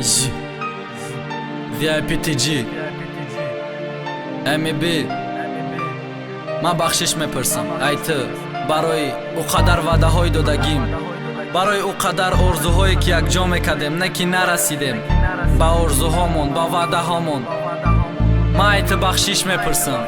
J VIPTG MEB ман бахшиш мепурсам ай ту барои ӯ қадар ваъдаҳои додагим барои ӯ қадар орзуҳое ки якҷо мекардем не ки нарасидем ба орзуҳомон ба ваъдаҳомон ман ай ту бахшиш мепурсам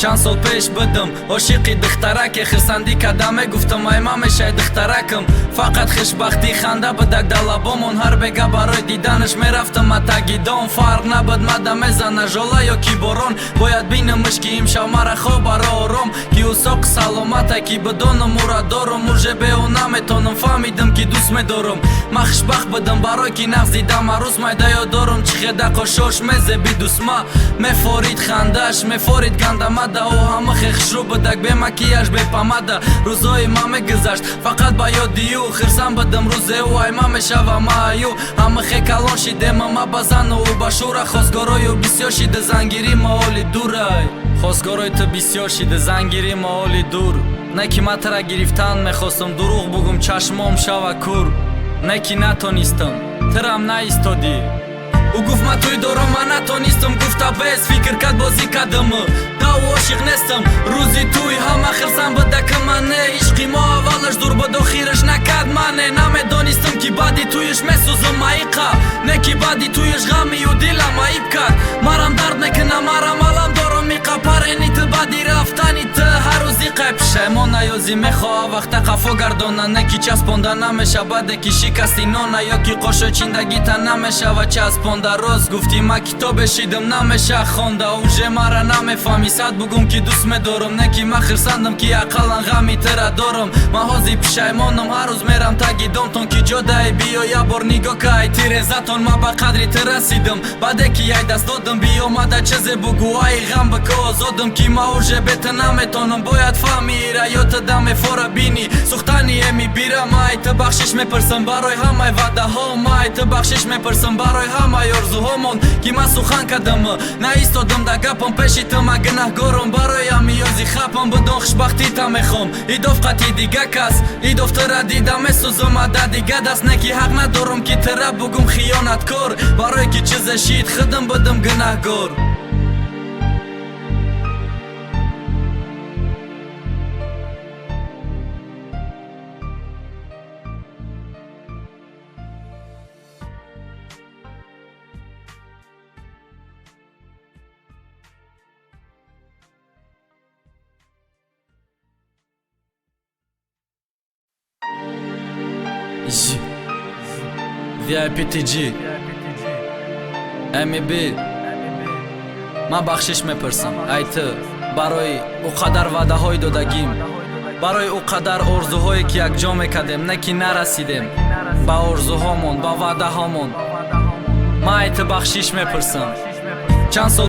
чанд сол пеш будам ошиқи духтараке хирсандӣ кардам мегуфтам ай ман мешай духтаракам фақат хушбахтӣ ханда будак дар лабомон ҳар бега барои диданаш мерафтам атагидон фарқ набуд мада мезана жола ё ки борон бояд бинамаш ки имшав мара хобара ором усоқ саломата ки бидонам ура дорам уже бео наметонам фаҳмидам ки дӯст медорам ман хушбахт будам барои ки нағз дидам арӯз майда ёдорам чӣ хедако шош мезеби дӯстма мефорид хандаш мефорид гандамада ӯ ҳама хехшрӯ будак бе макияж бе помада. Рӯзҳои ман мегузашт. Фақат ба ёди ӯ хирсам будам рӯзе ӯ ай ман мешавам аю ҳама хекалон шидема ма ба зану ӯ ба шура хостгорою бисёр шида зангири маоли дурай хостгорои ту бисёр шида зангири маоли дур не ки ман тара гирифтан мехостам дурӯғ бугум чашмом шава кур не ки натонистам тирам наистодӣ ӯ гуфт ман тӯй дорам ман натонистам гуфта бес фикр кард бозӣ кардам дав ошиқ нестам рӯзи тӯй ҳама хирсам буда ки мане ишқи мо аввалаш дур буд охираш накард мане намедонистам ки баъди тӯяш месӯзам маиқа не ки баъди тӯяш ғамию дилам аиб кард наёзӣ мехоҳа вақта қафо гардона не ки часпонда намеша баъде ки шикасти нона ё ки қошо чиндагита намешава часпонда рост гуфтӣ ма китобе шидам намеша хонда. Уже мара намефаҳмӣ сад бугум ки дӯст медорам не ки ма хирсандам ки ақаллан ғами тира дорам. Ман ҳозир пишаймонам ҳар рӯз мерам таги домтон ки ҷодай биё я бор нигоҳ кай. Тирезатон ма ба қадри ту расидам. Баъде ки яй даст додам биёмада чизе бугу. Ай ғам бика озодам ки ма уже бета наметонам. Бояд фаҳми раёта дамефора бини сухтани эми бира май ту бахшиш мепурсам барои ҳамаи ваъдаҳо май ту бахшиш мепурсам барои ҳамаи орзуҳомон ки ман сухан кардам наистодам да гапам пеши ту ма гунаҳгорам барои амиёзи хапам будон хушбахтита мехом идов қати дига кас идов тура дида месӯзам ада дига даст не ки ҳақ надорам ки тура бугум хиёнаткор барое ки чизе шид худам будам гунаҳгор J VIPTG MEB ман бахшиш мепурсам ай ту барои ӯ қадар ваъдаҳои додагим барои ӯ қадар орзуҳое ки якҷо мекардем не ки нарасидем ба орзуҳомон ба ваъдаҳомон ман ай ту бахшиш мепурсам чанд сол